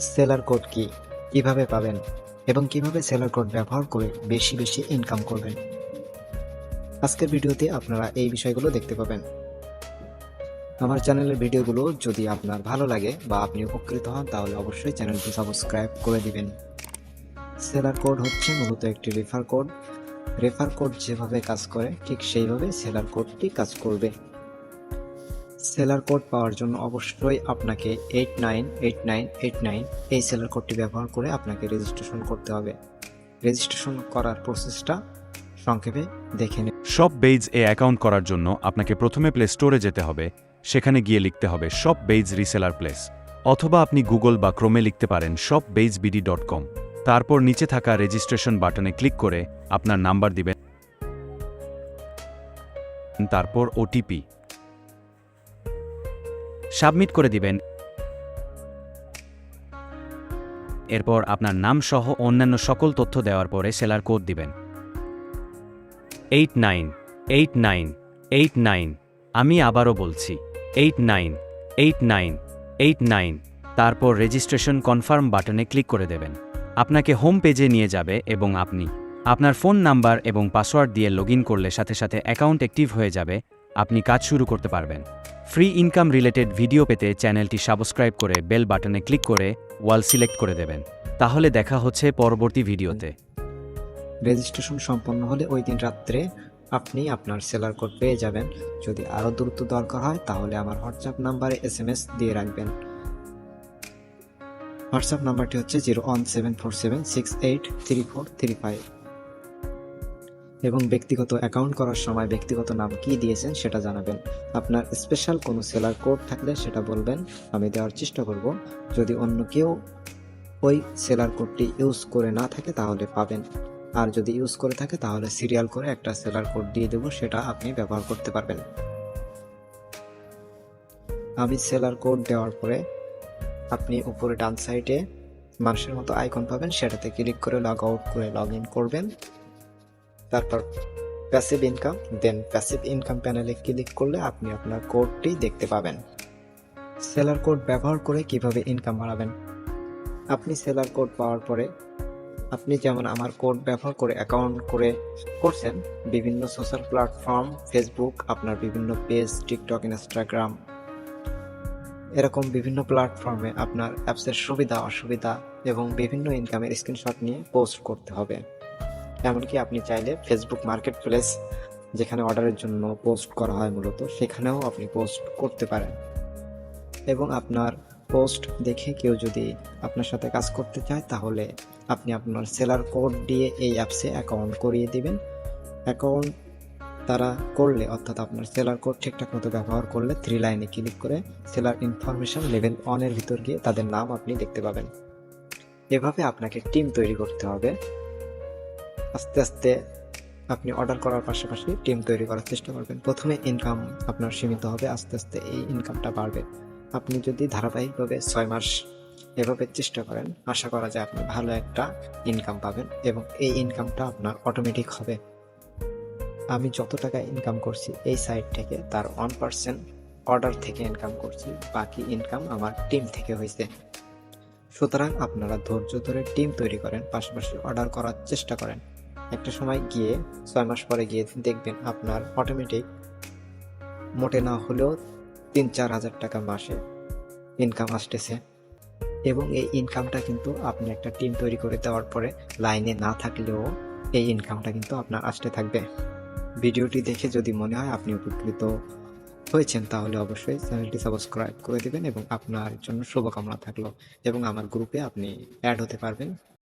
Seller code কি? কীভাবে পাবেন? এবং কীভাবে সেলার কোড ব্যবহার করে বেশি বেশি ইনকাম করবেন? আজকের ভিডিওতে আপনারা এই বিষয়গুলো দেখতে পাবেন। আমার চ্যানেলের ভিডিওগুলো যদি আপনার ভালো লাগে বা আপনি উপকৃত হন, তাহলে অবশ্যই চ্যানেলটি সাবস্ক্রাইব করে দিবেন। সেলার কোড হচ্ছে মূলত একটি রেফার কোড রেফার কোড যেভাবে কাজ করে, ঠিক সেইভাবে সেলার কোডটি কাজ করবে। সেলার কোড পাওয়ার জন্য অবশ্যই আপনাকে eight nine eight nine eight nine এই সেলার কোডটি ব্যবহার করে আপনাকে রেজিস্ট্রেশন করতে হবে। রেজিস্ট্রেশন করার প্রসেসটা সংক্ষেপে দেখে নিন। শপ বেইজ এ অ্যাকাউন্ট করার জন্য আপনাকে প্রথমে প্লে স্টোরে যেতে হবে, সেখানে গিয়ে লিখতে হবে শপ বেইজ রিসেলার প্লেস অথবা আপনি গুগল বা ক্রোমে লিখতে পারেন shop base BD dot com তারপর নিচে থাকা রেজিস্ট্রেশন বাটনে ক্লিক করে আপনার নাম্বার দিবেন, তারপর ওটিপি সাবমিট করে দিবেন। এরপর আপনার নাম সহ অন্যান্য সকল তথ্য দেওয়ার পরে সেলার কোড দিবেন। Eight nine eight nine eight nine, আমি আবারও বলছি, eight nine eight nine eight nine, তারপর রেজিস্ট্রেশন কনফার্ম বাটনে ক্লিক করে দেবেন। আপনাকে হোম পেজে নিয়ে যাবে এবং আপনি আপনার ফোন নাম্বার এবং পাসওয়ার্ড দিয়ে লগ করলে সাথে সাথে অ্যাকাউন্ট অ্যাক্টিভ হয়ে যাবে আপনি কাজ শুরু করতে পারবেন। ফ্রি ইনকাম রিলেটেড ভিডিও পেতে চ্যানেলটি সাবস্ক্রাইব করে বেল বাটনে ক্লিক করে ওয়াল সিলেক্ট করে দেবেন। তাহলে দেখা হচ্ছে পরবর্তী ভিডিওতে। রেজিস্ট্রেশন সম্পন্ন হলে ওই দিন রাত্রে আপনি আপনার সেলার কোড পেয়ে যাবেন। যদি আরও দ্রুত দরকার হয়, তাহলে আমার হোয়াটসঅ্যাপ নাম্বারে এস এম এস দিয়ে রাখবেন। হোয়াটসঅ্যাপ নাম্বারটি হচ্ছে zero one seven four seven six eight three four three five. এবং ব্যক্তিগত অ্যাকাউন্ট করার সময় ব্যক্তিগত নাম কি দিয়েছেন সেটা জানাবেন। আপনার স্পেশাল কোনো সেলার কোড থাকলে সেটা বলবেন, আমি দেওয়ার চেষ্টা করব। যদি অন্য কেউ ওই সেলার কোডটি ইউজ করে না থাকে তাহলে পাবেন। আর যদি ইউজ করে থাকে তাহলে সিরিয়াল করে একটা সেলার কোড দিয়ে দেবো, সেটা আপনি ব্যবহার করতে পারবেন। আমি সেলার কোড দেওয়ার পরে আপনি উপরে ডান সাইডে মানুষের মতো আইকন পাবেন, সেটাতে ক্লিক করে লগ আউট করে লগ ইন করবেন। তারপর passive income then passive income প্যানেলে ক্লিক করলে আপনি আপনার কোডটি দেখতে পাবেন। সেলার কোড ব্যবহার করে কীভাবে ইনকাম বাড়াবেন? আপনি সেলার কোড পাওয়ার পরে আপনি যেমন আমার কোড ব্যবহার করে অ্যাকাউন্ট করে করছেন, বিভিন্ন সোশ্যাল প্ল্যাটফর্ম ফেসবুক আপনার বিভিন্ন পেজ টিকটক ইনস্টাগ্রাম এরকম বিভিন্ন প্ল্যাটফর্মে আপনার অ্যাপসের সুবিধা, অসুবিধা এবং বিভিন্ন ইনকামের স্ক্রিনশট নিয়ে পোস্ট করতে হবে। এমনকি আপনি চাইলে ফেসবুক মার্কেট প্লেস যেখানে অর্ডারের জন্য পোস্ট করা হয় মূলত, সেখানেও আপনি পোস্ট করতে পারেন। এবং আপনার পোস্ট দেখে কেউ যদি আপনার সাথে কাজ করতে চায়, তাহলে আপনি আপনার সেলার কোড দিয়ে এই অ্যাপসে অ্যাকাউন্ট করিয়ে দিবেন। অ্যাকাউন্ট তারা করলে, অর্থাৎ আপনার সেলার কোড ঠিকঠাক মতো ব্যবহার করলে থ্রি লাইনে ক্লিক করে সেলার ইনফরমেশন লেভেল অনের ভিতর গিয়ে তাদের নাম আপনি দেখতে পাবেন। এভাবে আপনাকে টিম তৈরি করতে হবে। আস্তে আস্তে আপনি অর্ডার করার পাশাপাশি টিম তৈরি করার চেষ্টা করবেন। প্রথমে ইনকাম আপনার সীমিত হবে, আস্তে আস্তে এই ইনকামটা বাড়বে। আপনি যদি ধারাবাহিকভাবে ছয় মাস এভাবে চেষ্টা করেন, আশা করা যায় আপনি ভালো একটা ইনকাম পাবেন এবং এই ইনকামটা আপনার অটোমেটিক হবে। আমি যত টাকা ইনকাম করছি এই সাইট থেকে তার ওয়ান পার্সেন্ট অর্ডার থেকে ইনকাম করছি, বাকি ইনকাম আমার টিম থেকে হয়েছে। সুতরাং আপনারা ধৈর্য ধরে টিম তৈরি করেন, পাশাপাশি অর্ডার করার চেষ্টা করেন। একটা সময় গিয়ে, ছয় মাস পরে গিয়ে দেখবেন আপনার অটোমেটিক মোটে না হলেও তিন চার হাজার টাকা মাসে ইনকাম আসতেছে। এবং এই ইনকামটা কিন্তু আপনি একটা টিম তৈরি করে দেওয়ার পরে লাইনে না থাকলেও এই ইনকামটা কিন্তু আপনার আসতে থাকবে। ভিডিওটি দেখে যদি মনে হয় আপনি উপকৃত হয়েছেন, তাহলে অবশ্যই চ্যানেলটি সাবস্ক্রাইব করে দেবেন এবং আপনার জন্য শুভকামনা থাকল। এবং আমার গ্রুপে আপনি অ্যাড হতে পারবেন।